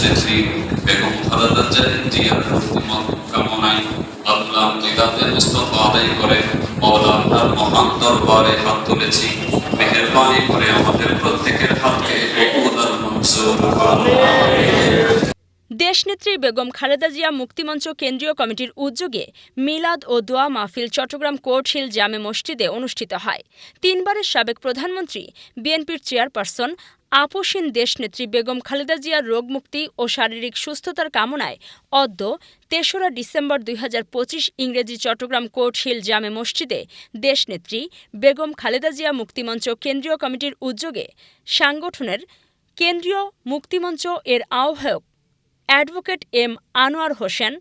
দেশনেত্রী বেগম খালেদা জিয়ার প্রতিমত কামনায় আল্লাহ মিলাদের মুস্তফা আদায় করে মৌলা আল্লাহর মহান দরবারে হাত তুলেছি। মেহরবানি করে আমাদের প্রত্যেকের হাতকে মঞ্জুর করুন দেশনেত্রী বেগম খালেদা জিয়া মুক্তিমঞ্চ কেন্দ্রীয় কমিটির উদ্যোগে মিলাদ ও দোয়া মাহফিল চট্টগ্রাম কোর্টহিল জামে মসজিদে অনুষ্ঠিত হয়। তিনবারের সাবেক প্রধানমন্ত্রী, বিএনপির চেয়ারপারসন আপসীন দেশনেত্রী বেগম খালেদা জিয়ার রোগমুক্তি ও শারীরিক সুস্থতার কামনায় অদ্য তেসরা ডিসেম্বর দুই হাজার পঁচিশ ইংরেজি চট্টগ্রাম কোর্টহিল জামে মসজিদে দেশনেত্রী বেগম খালেদা জিয়া মুক্তিমঞ্চ কেন্দ্রীয় কমিটির উদ্যোগে সাংগঠনের কেন্দ্রীয় মুক্তিমঞ্চ এর আহ্বায়ক অ্যাডভোকেট এম আনোয়ার হোসেন,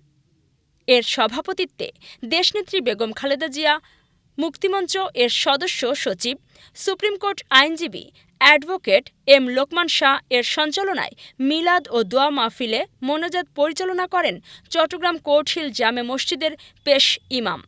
এর সভাপতিত্বে দেশনেত্রী বেগম খালেদা জিয়া, মুক্তিমঞ্চ এর সদস্য সচিব, সুপ্রিম কোর্ট আইনজীবী অ্যাডভোকেট এম লোকমান শাহ এর সঞ্চালনায় মিলাদ ও দোয়া মাহফিলে মোনাজাত পরিচালনা করেন চট্টগ্রাম কোর্টহিল জামে মসজিদের পেশ ইমাম।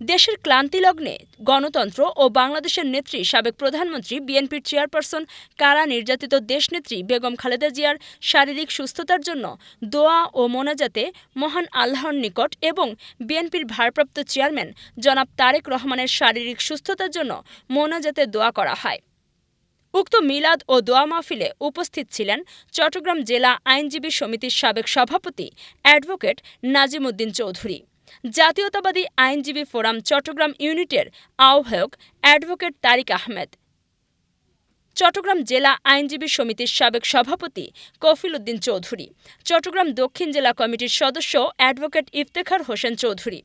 দেশের ক্লান্তিলগ্নে গণতন্ত্র ও বাংলাদেশের নেত্রী সাবেক প্রধানমন্ত্রী, বিএনপির চেয়ারপারসন, কারা নির্যাতিত দেশনেত্রী বেগম খালেদা জিয়ার শারীরিক সুস্থতার জন্য দোয়া ও মোনাজাতে মহান আল্লাহর নিকট এবং বিএনপির ভারপ্রাপ্ত চেয়ারম্যান জনাব তারেক রহমানের শারীরিক সুস্থতার জন্য মোনাজাতে দোয়া করা হয়। উক্ত মিলাদ ও দোয়া মাহফিলে উপস্থিত ছিলেন চট্টগ্রাম জেলা আইনজীবী সমিতির সাবেক সভাপতি অ্যাডভোকেট নাজিম উদ্দিন চৌধুরী। জাতীয়তাবাদী আইনজীবী ফোরাম চট্টগ্রাম ইউনিটের আহ্বায়ক অ্যাডভোকেট তারিক আহমেদ। চট্টগ্রাম জেলা আইনজীবী সমিতির সাবেক সভাপতি কফিল উদ্দিন চৌধুরী, চট্টগ্রাম দক্ষিণ জেলা কমিটির সদস্য অ্যাডভোকেট ইফতেখার হোসেন চৌধুরী,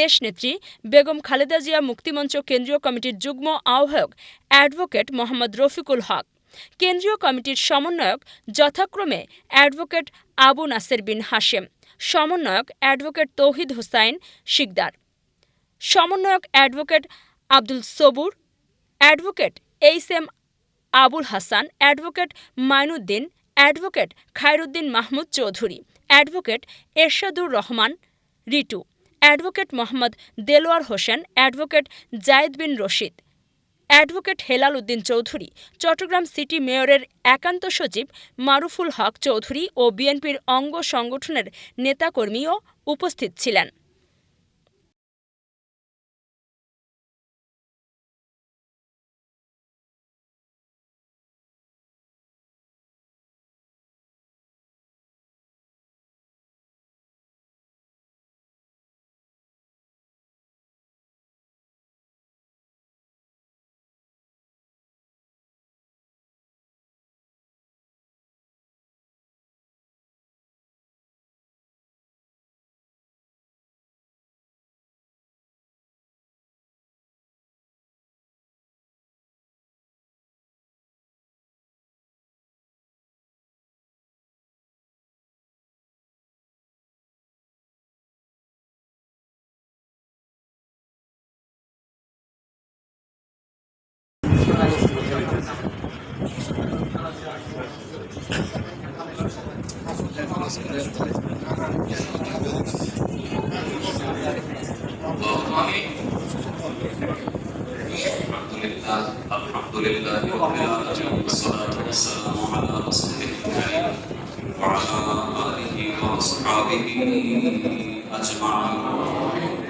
দেশনেত্রী বেগম খালেদা জিয়া মুক্তিমঞ্চ কেন্দ্রীয় কমিটির যুগ্ম আহ্বায়ক অ্যাডভোকেট মোহাম্মদ রফিকুল হক। কেন্দ্রীয় কমিটির সমন্বয়ক যথাক্রমে অ্যাডভোকেট আবু নাসের বিন হাশেম, সমন্বয়ক অ্যাডভোকেট তৌহিদ হোসাইন শিকদার, সমন্বয়ক advocate Abdul Sobur, advocate H M Abul Hasan, advocate Mainuddin, advocate Khairuddin Mahmud Chowdhury, advocate Ershadur Rahman Ritu, advocate Mohammad Delwar Hossain, advocate Zayed bin Rashid advocate Helal Uddin Chowdhury, Chattogram city মেয়রের একান্ত সচিব মারুফুল হক চৌধুরী ও বিএনপির অঙ্গ সংগঠনের নেতাকর্মীও উপস্থিত ছিলেন। الحمد لله رب العالمين والصلاة والسلام على رسول الله وعلى آله وأصحابه أجمعين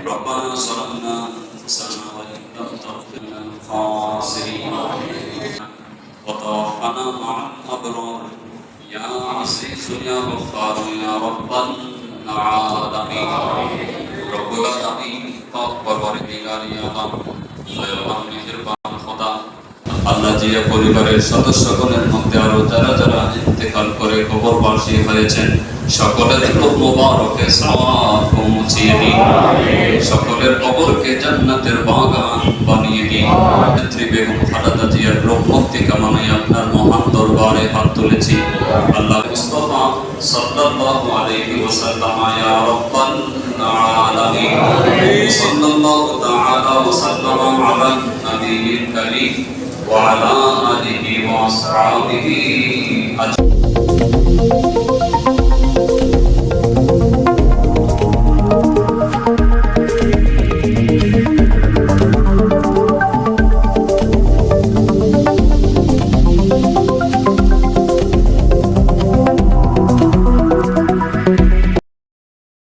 ربنا ظلمنا أنفسنا الخاسرين وتوفنا مع الأبرار يا عزيز يا غفار يا رب العالمين رب العالمين تقبل ورحمة الله يا رب আল্লাহ জিয়া পরিবারের সদস্যগণের মধ্যে আরও যারা যারা ইন্তেকাল করে কবরবাসী হয়েছেন সকলের রূহ মুবারকে সওয়াব পৌঁছিয়ে দিন। সকলের কবরকে জান্নাতের বাগান বানিয়ে দিন। নেত্রী বেগম খালেদা জিয়ার কামনায় আপনার মহান দরবারে হাত তুলেছি। আল্লাহ মুস্তাফা সাল্লাল্লাহু আলাইহি ওয়াসাল্লাম ইয়া রাব্বাল আলামিন। সাল্লাল্লাহু তাআলা ওয়া সাল্লামা العظيم الكريم وعلى آله وأصحابه أجمعين